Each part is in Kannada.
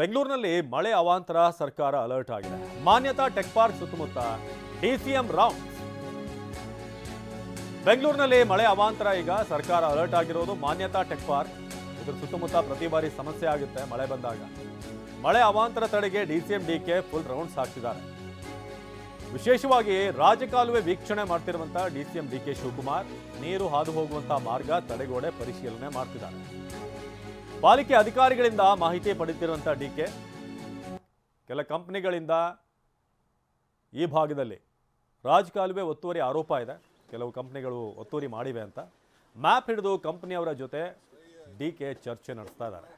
ಬೆಂಗಳೂರಿನಲ್ಲಿ ಮಳೆ ಅವಾಂತರ ಸರ್ಕಾರ ಅಲರ್ಟ್ ಆಗಿದೆ. ಮಾನ್ಯತಾ ಟೆಕ್ ಪಾರ್ಕ್ ಸುತ್ತಮುತ್ತ ಡಿಸಿಎಂ ರೌಂಡ್. ಬೆಂಗಳೂರಿನಲ್ಲಿ ಮಳೆ ಅವಾಂತರ, ಈಗ ಸರ್ಕಾರ ಅಲರ್ಟ್ ಆಗಿರೋದು ಮಾನ್ಯತಾ ಟೆಕ್ ಪಾರ್ಕ್. ಇದ್ರ ಸುತ್ತಮುತ್ತ ಪ್ರತಿ ಬಾರಿ ಸಮಸ್ಯೆ ಆಗುತ್ತೆ ಮಳೆ ಬಂದಾಗ. ಮಳೆ ಅವಾಂತರ ತಡೆಗೆ ಡಿಸಿಎಂ ಡಿಕೆ ಫುಲ್ ರೌಂಡ್ಸ್ ಹಾಕ್ತಿದ್ದಾರೆ. ವಿಶೇಷವಾಗಿ ರಾಜಕಾಲುವೆ ವೀಕ್ಷಣೆ ಮಾಡ್ತಿರುವಂತಹ ಡಿಸಿಎಂ ಡಿಕೆ ಶಿವಕುಮಾರ್, ನೀರು ಹಾದು ಹೋಗುವಂತಹ ಮಾರ್ಗ ತಡೆಗೋಡೆ ಪರಿಶೀಲನೆ ಮಾಡ್ತಿದ್ದಾರೆ. ಪಾಲಿಕೆ ಅಧಿಕಾರಿಗಳಿಂದ ಮಾಹಿತಿ ಪಡೆಯುತ್ತಿರುವಂಥ ಡಿ ಕೆ, ಕೆಲ ಕಂಪನಿಗಳಿಂದ ಈ ಭಾಗದಲ್ಲಿ ರಾಜಕಾಲುವೆ ಒತ್ತುವರಿ ಆರೋಪ ಇದೆ. ಕೆಲವು ಕಂಪನಿಗಳು ಒತ್ತುವರಿ ಮಾಡಿವೆ ಅಂತ. ಮ್ಯಾಪ್ ಹಿಡಿದು ಕಂಪ್ನಿಯವರ ಜೊತೆ ಡಿ ಕೆ ಚರ್ಚೆ ನಡೆಸ್ತಾ ಇದ್ದಾರೆ.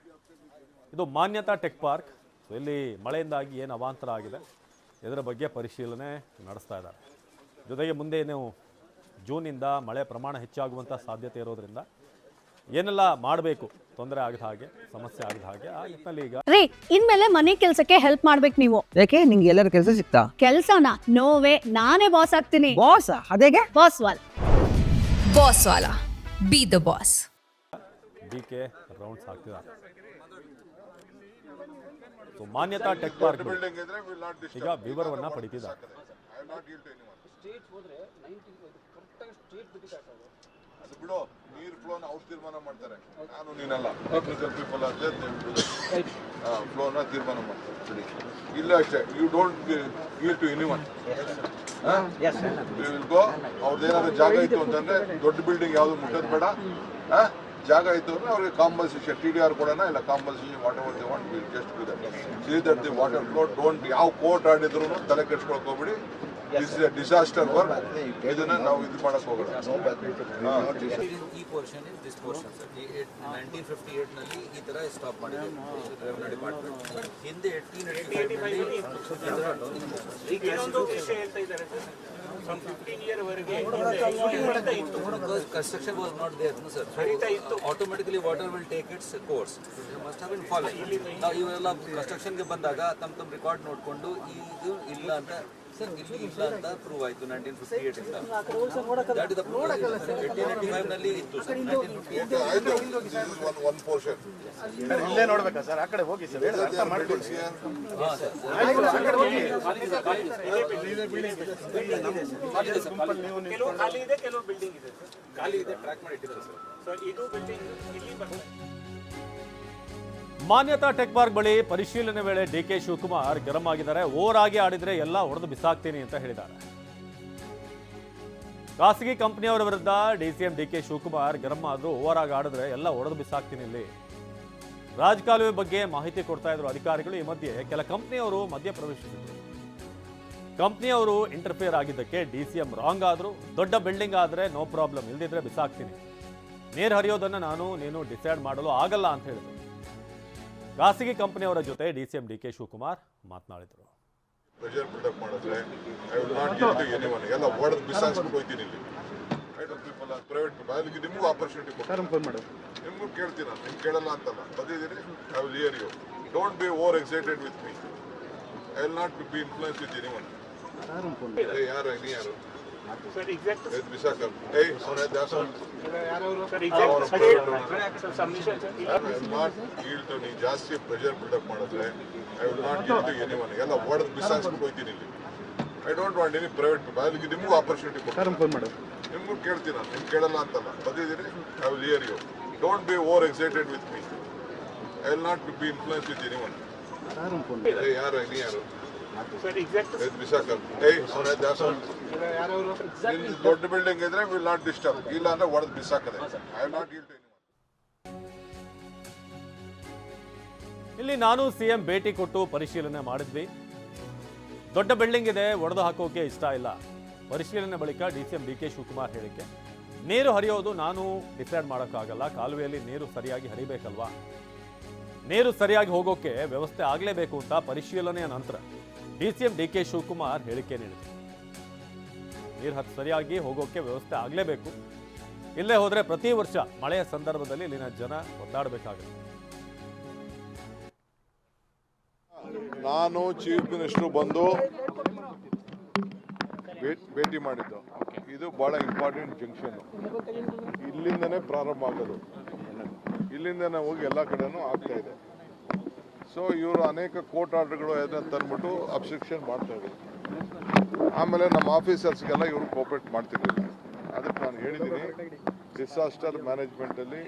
ಇದು ಮಾನ್ಯತಾ ಟೆಕ್ ಪಾರ್ಕ್. ಇಲ್ಲಿ ಮಳೆಯಿಂದಾಗಿ ಏನು ಅವಾಂತರ ಆಗಿದೆ, ಇದರ ಬಗ್ಗೆ ಪರಿಶೀಲನೆ ನಡೆಸ್ತಾ ಇದ್ದಾರೆ. ಜೊತೆಗೆ ಮುಂದೆ ನೀವು ಜೂನಿಂದ ಮಳೆ ಪ್ರಮಾಣ ಹೆಚ್ಚಾಗುವಂಥ ಸಾಧ್ಯತೆ ಇರೋದ್ರಿಂದ ಏನೆಲ್ಲ ಮಾಡಬೇಕು? ತೊಂದರೆ ಆಗದ ಹಾಗೆ ಸಮಸ್ಯೆ ಆಗದ ಹಾಗೆ ಆ ನಿಟ್ಟಿನಲ್ಲಿ ಈಗ ರೀ ಇನ್ಮೇಲೆ ಮನೆ ಕೆಲ್ಸಕ್ಕೆ ಹೆಲ್ಪ್ ಮಾಡ್ಬೇಕು ನೀವು. ಯಾಕೆ? ನಿಂಗೆ ಎಲ್ಲರ ಕೆಲಸ ಸಿಗ್ತಾ ಕೆಲ್ಸನ? ನೋವೇ ನಾನೇ ಬಾಸ್ ಆಗ್ತೀನಿ. ಬಾಸ್ ಅದೇಗೆ? ಬಾಸ್ ವಾಲ್. Boss Vala. Be the boss D K rounds ಹಾಕ್ತಿದ್ದಾರೆ ಸೊ ಮಾನ್ಯತಾ ಟೆಕ್ ಪಾರ್ಕ್. ಈಗ ವಿವರವನ್ನ ಪಡಿತಿದ್ದಾರೆ. ಅದು ಬಿಡು ನೀರ್ ಫ್ಲೋನ ಅವ್ರು ತೀರ್ಮಾನ ಮಾಡ್ತಾರೆ. ನಾನು ನೀನಲ್ಲ. ಪೀಪಲ್ ಆದ್ರೆ ಫ್ಲೋನ ತೀರ್ಮಾನ ಮಾಡ್ತಾರೆ. ಬಿಡಿ. ಇಲ್ಲ ಅಷ್ಟೇ you don't give to anyone go ಅವ್ರದ್ದೇನಾದ್ರು ಜಾಗ ಇತ್ತು ಅಂತಂದ್ರೆ ದೊಡ್ಡ ಬಿಲ್ಡಿಂಗ್ ಯಾವ್ದು ಮುಟ್ಟದ್ ಬೇಡ? ಜಾಗ ಇತ್ತು ಅಂದ್ರೆ ಅವ್ರಿಗೆ ಕಾಂಪಲ್ಸೇಷನ್ ಟಿ ಡಿ ಆರ್ ಕೊಡೋಣ ಇಲ್ಲ compulsion whatever they want will just do that see that the water flow don't ಯಾವ ಕೋರ್ಟ್ ಆಡಿದ್ರು ತಲೆ ಕೆಡ್ಸ್ಕೊಳಕ್ ಹೋಗ್ಬಿಡಿ. ದಿಸ್ ಇಸ್ ಡಿಸಾಸ್ಟರ್ ವರ್ಕ್ ಇದನ್ನ ನಾವು ಇದು ಮಾಡಕ್ ಹೋಗೋಣ. ಈ portion is this portion sir nineteen fifty ಏಟ್ನಲ್ಲಿ ಈ ತರ ಸ್ಟಾಪ್ ಮಾಡಿದೆ ರೆವೆನ್ಯೂ ಡಿಪಾರ್ಟ್ಮೆಂಟ್ ಹಿಂದೆ eighteen construction was not there sir. Automatically water will take its course must have been follow ನಾವು ಇವೆಲ್ಲ ಕನ್ಸ್ಟ್ರಕ್ಷನ್ಗೆ ಬಂದಾಗ ತಮ್ಮ ತಮ್ಮ ರೆಕಾರ್ಡ್ ನೋಡಿಕೊಂಡು ಇದು ಇಲ್ಲ ಅಂತ ಪ್ರೂವ್ ಆಯ್ತು ನೈನ್ಟೀನ್ ಫಿಫ್ಟಿ ಏಟ್ ಇಂದ ಏಯ್ಟೀನ್ ಏಯ್ಟಿ ಫೈವ್ನಲ್ಲಿ ಇತ್ತು sir nineteen fifty eight one one portion ಇಲ್ಲೇ ನೋಡ್ಬೇಕಾ ಸರ್ ಆ ಕಡೆ ಹೋಗಿ ಸರ್ ಅರ್ಥ ಮಾಡ್ಕೊಳ್ಳಿ ಕೆಲವು ಖಾಲಿ ಇದೆ ಕೆಲವು ಬಿಲ್ಡಿಂಗ್ ಇದೆ ಖಾಲಿ ಇದೆ ಟ್ರ್ಯಾಕ್ ಮಾಡಿ ಇಟ್ಟಿದ್ದಾರೆ ಸರ್ ಸೊ ಇದು ಬಿಲ್ಡಿಂಗ್ ಇಲ್ಲಿ ಬರ್ತದೆ ಮಾನ್ಯತಾ ಟೆಕ್ ಪಾರ್ಕ್ ಬಳಿ ಪರಿಶೀಲನೆ ವೇಳೆ ಡಿ ಕೆ ಶಿವಕುಮಾರ್ ಗರಂ ಆಗಿದ್ದಾರೆ. ಓವರ್ ಆಗಿ ಆಡಿದ್ರೆ ಎಲ್ಲ ಹೊಡೆದು ಬಿಸಾಕ್ತೀನಿ ಅಂತ ಹೇಳಿದ್ದಾರೆ. ಖಾಸಗಿ ಕಂಪನಿಯವರ ವಿರುದ್ಧ ಡಿಸಿಎಂ ಡಿ ಕೆ ಶಿವಕುಮಾರ್ ಗರಂ ಆದರೂ ಓವರ್ ಆಗಿ ಆಡಿದ್ರೆ ಎಲ್ಲ ಹೊಡೆದು ಬಿಸಾಕ್ತೀನಿ ಇಲ್ಲಿ. ರಾಜಕಾಲುವೆ ಬಗ್ಗೆ ಮಾಹಿತಿ ಕೊಡ್ತಾ ಇದ್ರು ಅಧಿಕಾರಿಗಳು. ಈ ಮಧ್ಯೆ ಕೆಲ ಕಂಪನಿಯವರು ಮಧ್ಯ ಪ್ರವೇಶಿಸಿದ್ರು ಕಂಪನಿಯವರು ಇಂಟರ್ಫಿಯರ್ ಆಗಿದ್ದಕ್ಕೆ ಎಂ ರಾಂಗ್ ಆದರೂ. ದೊಡ್ಡ ಬಿಲ್ಡಿಂಗ್ ಆದರೆ ನೋ ಪ್ರಾಬ್ಲಮ್, ಇಲ್ದಿದ್ರೆ ಬಿಸಾಕ್ತೀನಿ. ನೀರು ಹರಿಯೋದನ್ನು ನಾನು, ನೀನು ಡಿಸೈಡ್ ಮಾಡಲು ಆಗಲ್ಲ ಅಂತ ಹೇಳಿದ್ರು. ಖಾಸಗಿ ಕಂಪನಿಯವರ ಜೊತೆ ಡಿಸಿಎಂ ಡಿ ಕೆ ಶಿವಕುಮಾರ್ ಮಾತನಾಡಿದರು. ಪ್ರೆಷರ್ ಬಿಲ್ಡಪ್ ಮಾಡಿದ್ರೆ I will not give to anyone ಎಲ್ಲ ಹೊಡೆದು ಬಿಸಾಕ್ಸ್ಬಿಟ್ಟು ಹೋಗ್ತೀನಿ ಇಲ್ಲಿ. I don't people private people ಅದಕ್ಕೆ ನಿಮಗೂ ಆಪರ್ಚುನಿಟಿ ಕೊಡ್ತೀನಿ. ಫೋನ್ ಮಾಡು. ನಿಮಗೂ ಕೇಳ್ತೀನಿ ನಾನು. ನಿಮ್ಗೆ ಕೇಳಲ್ಲ ಅಂತಲ್ಲ. ಬಂದಿದ್ದೀನಿ I will hear you don't be over excited with me I will not be influence with anyone ಯಾರು ನೀ ಯಾರು? ಸರ್ ಎಕ್ಸಾಕ್ಟ್ ಬಿಸಾಕಲ್ ದಾಸ sir. Exact sir submission sir? ನೀವು ಜಾಸ್ತಿ ಪ್ರೆಷರ್ ಬಿಲ್ಡಪ್ ಮಾಡಿದ್ರೆ I will not give to anyone ಎಲ್ಲ ಓಡದ್ ಬಿಸಾಕ್ಸ್ಬಿಟ್ಟು ಹೋಗ್ತೀನಿ ಇಲ್ಲಿ. I don't want any private people ಅದಕ್ಕೆ ನಿಮಗೂ ಆಪರ್ಚುನಿಟಿ ಕೊಡ್ತೀನಿ. ಫೋನ್ ಮಾಡು. ನಿಮಗೂ ಕೇಳ್ತೀನಿ ನಾನು. ನಿಮ್ಗೆ ಕೇಳಲ್ಲ ಅಂತಲ್ಲ. ಬಂದಿದ್ದೀನಿ I will hear you don't be over excited with me I will not be influence with anyone ಏಯ್ ಯಾರು ನೀ ಯಾರು? ಸರ್ ಎಕ್ಸಾಕ್ಟ್ ದೊಡ್ಡ ಬಿಲ್ಡಿಂಗ್ ಇದ್ರೆ ವಿಲ್ ನಾಟ್ ಡಿಸ್ಟರ್ಬ್ ಇಲ್ಲ ಅಂದ್ರೆ ಒಡೆದು ಬಿಸಾಕದೆ. I not. ಇಲ್ಲಿ ನಾನು ಸಿಎಂ ಭೇಟಿ ಕೊಟ್ಟು ಪರಿಶೀಲನೆ ಮಾಡಿದ್ವಿ. ದೊಡ್ಡ ಬಿಲ್ಡಿಂಗ್ ಇದೆ ಒಡೆದು ಹಾಕೋಕೆ ಇಷ್ಟ ಇಲ್ಲ. ಪರಿಶೀಲನೆ ಬಳಿಕ D C M D K Shivakumar ಹೇಳಿಕೆ. ನೀರು ಹರಿಯೋದು ನಾನು ಡಿಸೈಡ್ ಮಾಡೋಕ್ಕಾಗಲ್ಲ. ಕಾಲುವೆಯಲ್ಲಿ ನೀರು ಸರಿಯಾಗಿ ಹರಿಬೇಕಲ್ವಾ? ನೀರು ಸರಿಯಾಗಿ ಹೋಗೋಕೆ ವ್ಯವಸ್ಥೆ ಆಗಲೇಬೇಕು ಅಂತ ಪರಿಶೀಲನೆಯ ನಂತರ ಡಿಸಿಎಂ ಡಿ ಕೆ ಶಿವಕುಮಾರ್ ಹೇಳಿಕೆ ನೀಡಿದರು. ನೀರು ಹತ್ತು ಸರಿಯಾಗಿ ಹೋಗೋಕ್ಕೆ ವ್ಯವಸ್ಥೆ ಆಗಲೇಬೇಕು. ಇಲ್ಲೇ ಹೋದರೆ ಪ್ರತಿ ವರ್ಷ ಮಳೆಯ ಸಂದರ್ಭದಲ್ಲಿ ಇಲ್ಲಿನ ಜನ ಒದ್ದಾಡಬೇಕಾಗುತ್ತೆ. ನಾನು ಚೀಫ್ ಮಿನಿಸ್ಟರ್ ಬಂದು ಭೇಟಿ ಮಾಡಿದ್ದು. ಇದು ಬಹಳ ಇಂಪಾರ್ಟೆಂಟ್ ಜಂಕ್ಷನ್. ಇಲ್ಲಿಂದನೇ ಪ್ರಾರಂಭ ಆಗೋದು. ಇಲ್ಲಿಂದನೇ ಹೋಗಿ ಎಲ್ಲ ಕಡೆನೂ ಆಗ್ತಾ ಇದೆ. ಸೊ ಇವರು ಅನೇಕ ಕೋರ್ಟ್ ಆರ್ಡರ್ಗಳು ಇದೆ ತಂದ್ಬಿಟ್ಟು ಅಬ್ಸ್ಟ್ರಕ್ಷನ್ ಮಾಡ್ತಾ ಇದ್ರು. ಆಮೇಲೆ ನಮ್ಮ ಆಫೀಸರ್ಸ್ಗೆಲ್ಲ ಇವರು ಕೋಪರೇಟ್ ಮಾಡ್ತಿರ್ಲಿಲ್ಲ ಅದಕ್ಕೆ ನಾನು ಹೇಳಿದ್ದೀನಿ ಡಿಸಾಸ್ಟರ್ ಮ್ಯಾನೇಜ್ಮೆಂಟಲ್ಲಿ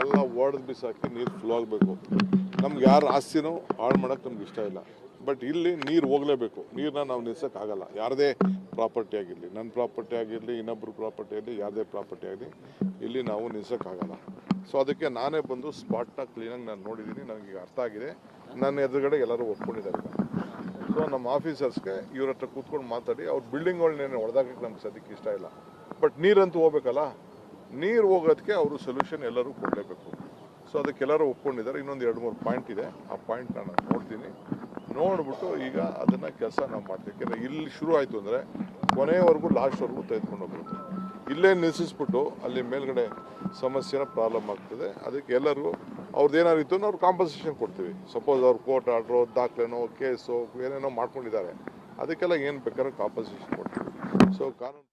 ಎಲ್ಲ ಒಡೆದು ಬಿಸಾಕಿ ನೀರು ಫ್ಲೋ ಆಗಬೇಕು. ನಮ್ಗೆ ಯಾರು ಆಸ್ತಿನೂ ಹಾಳು ಮಾಡೋಕ್ಕೆ ನಮ್ಗೆ ಇಷ್ಟ ಇಲ್ಲ. ಬಟ್ ಇಲ್ಲಿ ನೀರು ಹೋಗಲೇಬೇಕು. ನೀರನ್ನ ನಾವು ನಿಲ್ಸೋಕ್ಕಾಗಲ್ಲ ಯಾರದೇ ಪ್ರಾಪರ್ಟಿ ಆಗಿರಲಿ ನನ್ನ ಪ್ರಾಪರ್ಟಿ ಆಗಿರಲಿ ಇನ್ನೊಬ್ಬರು ಪ್ರಾಪರ್ಟಿ ಆಗಲಿ ಯಾರದೇ ಪ್ರಾಪರ್ಟಿ ಆಗಲಿ ಇಲ್ಲಿ ನಾವು ನಿಲ್ಸೋಕ್ಕಾಗಲ್ಲ ಸೊ ಅದಕ್ಕೆ ನಾನೇ ಬಂದು ಸ್ಪಾಟ್ನ ಕ್ಲೀನಾಗಿ ನಾನು ನೋಡಿದ್ದೀನಿ ನನಗೆ ಅರ್ಥ ಆಗಿದೆ. ನನ್ನ ಎದುರುಗಡೆ ಎಲ್ಲರೂ ಒಪ್ಕೊಂಡಿದ್ದಾರೆ. ಸೊ ನಮ್ಮ ಆಫೀಸರ್ಸ್ಗೆ ಇವ್ರ ಹತ್ರ ಕೂತ್ಕೊಂಡು ಮಾತಾಡಿ, ಅವ್ರ ಬಿಲ್ಡಿಂಗ್ಗಳನ್ನೇನು ಹೊಡೆದಾಕಕ್ಕೆ ನಮ್ಗೆ ಸದ್ಯಕ್ಕೆ ಇಷ್ಟ ಇಲ್ಲ. ಬಟ್ ನೀರಂತೂ ಹೋಗ್ಬೇಕಲ್ಲ? ನೀರು ಹೋಗೋದಕ್ಕೆ ಅವರು ಸೊಲ್ಯೂಷನ್ ಎಲ್ಲರೂ ಕೊಡಲೇಬೇಕು. ಸೊ ಅದಕ್ಕೆಲ್ಲರೂ ಒಪ್ಕೊಂಡಿದ್ದಾರೆ. ಇನ್ನೊಂದು ಎರಡು ಮೂರು ಪಾಯಿಂಟ್ ಇದೆ. ಆ ಪಾಯಿಂಟ್ ನಾನು ನೋಡ್ತೀನಿ. ನೋಡ್ಬಿಟ್ಟು ಈಗ ಅದನ್ನು ಕೆಲಸ ನಾವು ಮಾಡ್ತೀವಿ. ಯಾಕೆಂದರೆ ಇಲ್ಲಿ ಶುರು ಆಯಿತು ಅಂದರೆ ಕೊನೆಯವರೆಗೂ ಲಾಸ್ಟ್ವರೆಗೂ ತೆಗೆದುಕೊಂಡು ಹೋಗ್ಬೋದು ಇಲ್ಲೇ ನಿಲ್ಲಿಸ್ಬಿಟ್ಟು ಅಲ್ಲಿ ಮೇಲ್ಗಡೆ ಸಮಸ್ಯೆನ ಪ್ರಾಬ್ಲಮ್ ಆಗ್ತದೆ. ಅದಕ್ಕೆ ಎಲ್ಲರಿಗೂ ಅವ್ರದ್ದು ಏನಾದ್ರು ಇತ್ತು ಅವ್ರು ಕಾಂಪನ್ಸೇಷನ್ ಕೊಡ್ತೀವಿ. ಸಪೋಸ್ ಅವ್ರು ಕೋರ್ಟ್ ಆರ್ಡ್ರು ದಾಖಲೆನೋ ಕೇಸೋ ಏನೇನೋ ಮಾಡ್ಕೊಂಡಿದ್ದಾರೆ. ಅದಕ್ಕೆಲ್ಲ ಏನು ಬೇಕಾದ್ರೂ ಕಾಂಪನ್ಸೇಷನ್ ಕೊಡ್ತೀವಿ. ಸೊ ಕಾನೂನು